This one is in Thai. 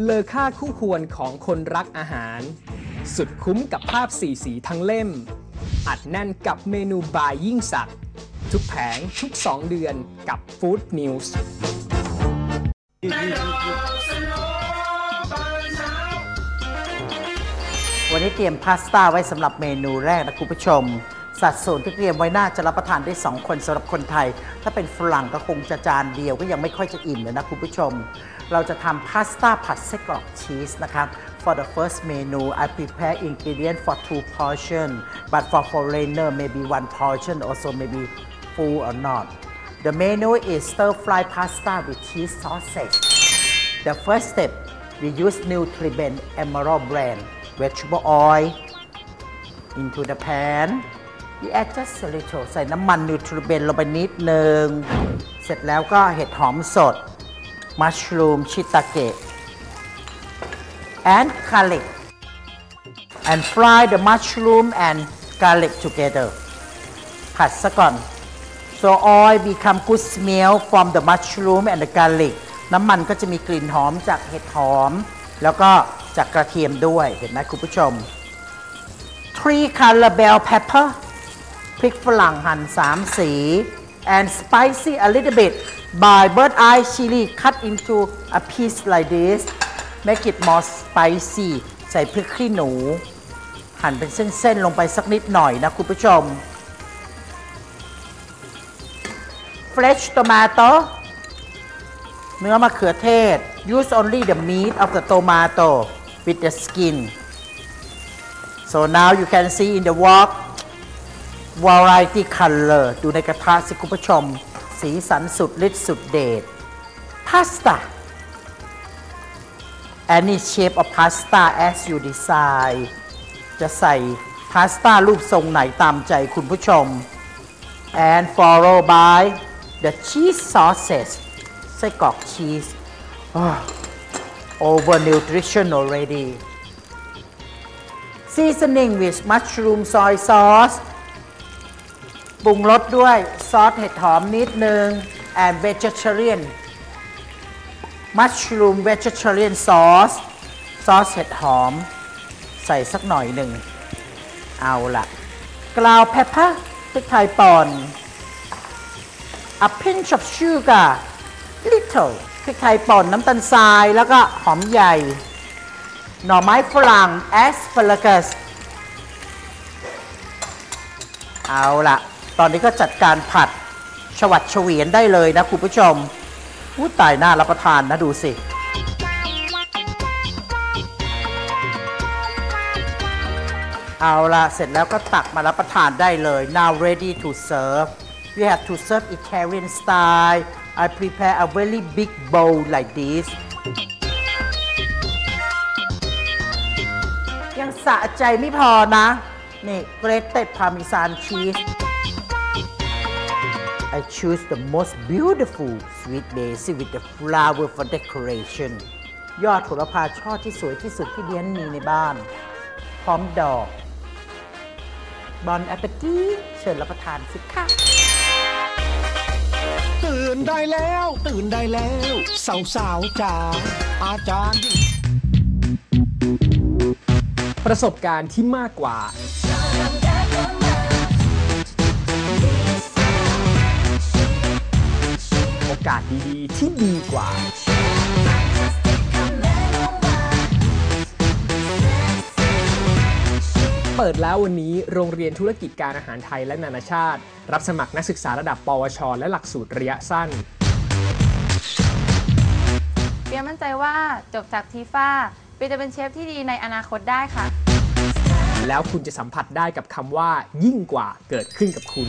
เลอค่าคู่ควรของคนรักอาหาร สุดคุ้มกับภาพสีสีทั้งเล่ม อัดแน่นกับเมนูบายยิ่งสักดิ์ทุกแผงทุก 2 เดือนกับ Food News วันนี้เตรียมพาสต้าไว้สำหรับเมนูแรกนะคุณผู้ชม สัดส่วนที่เตรียมไว้น่าจะรับประทานได้ 2 คนสำหรับคนไทย ถ้าเป็นฝรั่งก็คงจะจานเดียวก็ยังไม่ค่อยจะอิ่มเลยนะคุณผู้ชม เราจะทำพาสต้าผัดไส้กรอกชีสนะครับ For the first menu I prepare ingredient for two portion but for foreigner maybe one portion also maybe full or not The menu is stir fry pasta with cheese sausage The first step we use Nutribend Emerald brand vegetable oil into the pan we add just a little ใส่น้ำมัน Nutribend ลงไปนิดนึง เสร็จแล้วก็เห็ดหอมสด mushroom shiitake and garlic and fry the mushroom and garlic together ผัดซะก่อน so oil become good smell from the mushroom and the garlic น้ำมันก็จะมีกลิ่นหอมจากเห็ดหอม แล้วก็จากกระเทียมด้วยเห็นไหมคุณผู้ชม three color bell pepper พริกฝรั่งหั่น3 สี and spicy a little bit by bird eye chili cut into a piece like this make it more spicy ใส่พริกขี้หนู หั่นเป็นเส้น ๆ ลงไปสักนิดหน่อยนะคุณผู้ชม fresh tomato เนื้อมะเขือเทศ use only the meat of the tomato with the skin so now you can see in the wok variety color ดูในกระทะสิคุณผู้ชม สีสันสุดฤทธิ์สุดเดช pasta any shape of pasta as you decide จะใส่พาสต้ารูปทรงไหนตามใจคุณผู้ชม and followed by the cheese sauces ไส้กรอกชีส over nutrition already seasoning with mushroom soy sauce ปรุงรสด้วยซอสเห็ดหอมนิดนึง and vegetarian mushroom vegetarian sauce ซอสเห็ดหอม ใส่สักหน่อยหนึ่ง เอาละกราวเพปเปอร์พริกไทยป่อน a pinch of sugar little พริกไทยป่นน้ำตาลทรายแล้วก็หอมใหญ่ หน่อไม้ฝรั่ง asparagus เอาละ ตอนนี้ก็จัดการผัดชวัดเฉวียนได้เลยนะคุณผู้ชมอู้ตายน่ารับประทานนะดูสิเอาละเสร็จแล้วก็ตักมารับประทานได้เลย now ready to serve we have to serve Italian style I prepare a very big bowl like this ยังสะใจไม่พอนะ นี่ grated parmesan cheese I choose the most beautiful sweet basil with the flower for decoration ยอดโหระพาช่อที่สวยที่สุดที่เดียนมีในบ้าน พร้อมดอก บอนแอปเปตีเชิญรับประทานสิค่ะ ตื่นได้แล้ว ตื่นได้แล้ว สาวสาวๆจ๋าอาจารย์ ประสบการณ์ที่มากกว่า ดีๆ ที่ดีกว่าเปิดแล้ววันนี้โรงเรียนธุรกิจการอาหารไทยและนานาชาติ รับสมัครนักศึกษาระดับ ปวช และหลักสูตรระยะสั้น เปียมั่นใจว่าจบจากทีฟ้าเปียจะเป็นเชฟที่ดีในอนาคตได้ค่ะ แล้วคุณจะสัมผัสได้กับคำว่า ยิ่งกว่าเกิดขึ้นกับคุณ